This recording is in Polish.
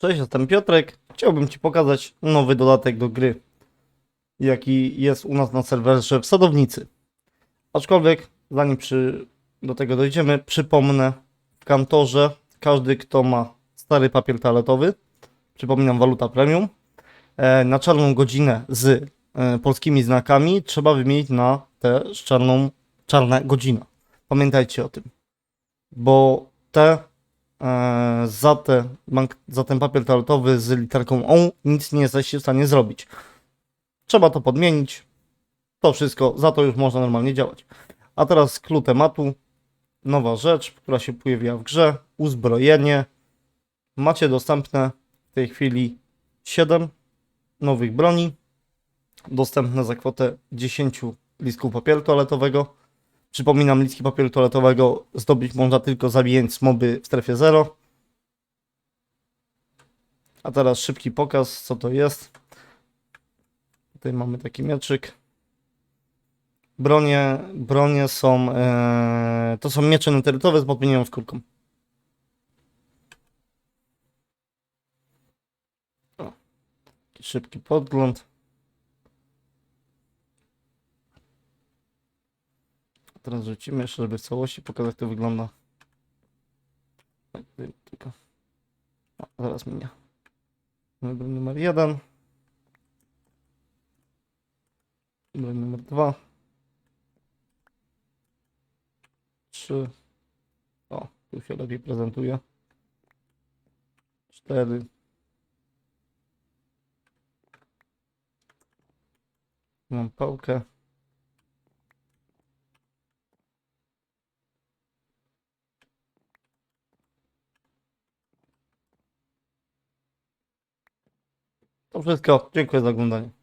Cześć, jestem Piotrek. Chciałbym Ci pokazać nowy dodatek do gry, jaki jest u nas na serwerze w Sadownicy. Aczkolwiek, zanim przy, do tego dojdziemy, przypomnę w kantorze każdy, kto ma stary papier toaletowy, przypominam waluta premium, e, na czarną godzinę z e, polskimi znakami trzeba wymienić na tę czarną, czarna godzina. Pamiętajcie o tym, bo te za, te, za ten papier toaletowy z literką O nic nie jesteście w stanie zrobić. Trzeba to podmienić. To wszystko, za to już można normalnie działać. A teraz clue tematu. Nowa rzecz, która się pojawiła w grze. Uzbrojenie. Macie dostępne w tej chwili 7 nowych broni. Dostępne za kwotę 10 listków papieru toaletowego. Przypominam, listki papieru toaletowego zdobyć można tylko zabijając moby w strefie 0. A teraz szybki pokaz, co to jest. Tutaj mamy taki mieczyk. Bronie, bronie są, e, to są miecze neterytowe z podmienioną skórką. O, szybki podgląd. Teraz rzucimy jeszcze, żeby w całości pokazać, jak to wygląda. Tak, tylko. O, zaraz minie. Wybór numer jeden. Wybór numer dwa. Trzy. O, tu się lepiej prezentuje. Cztery. Mam pałkę. Wszystko. Dziękuję za oglądanie.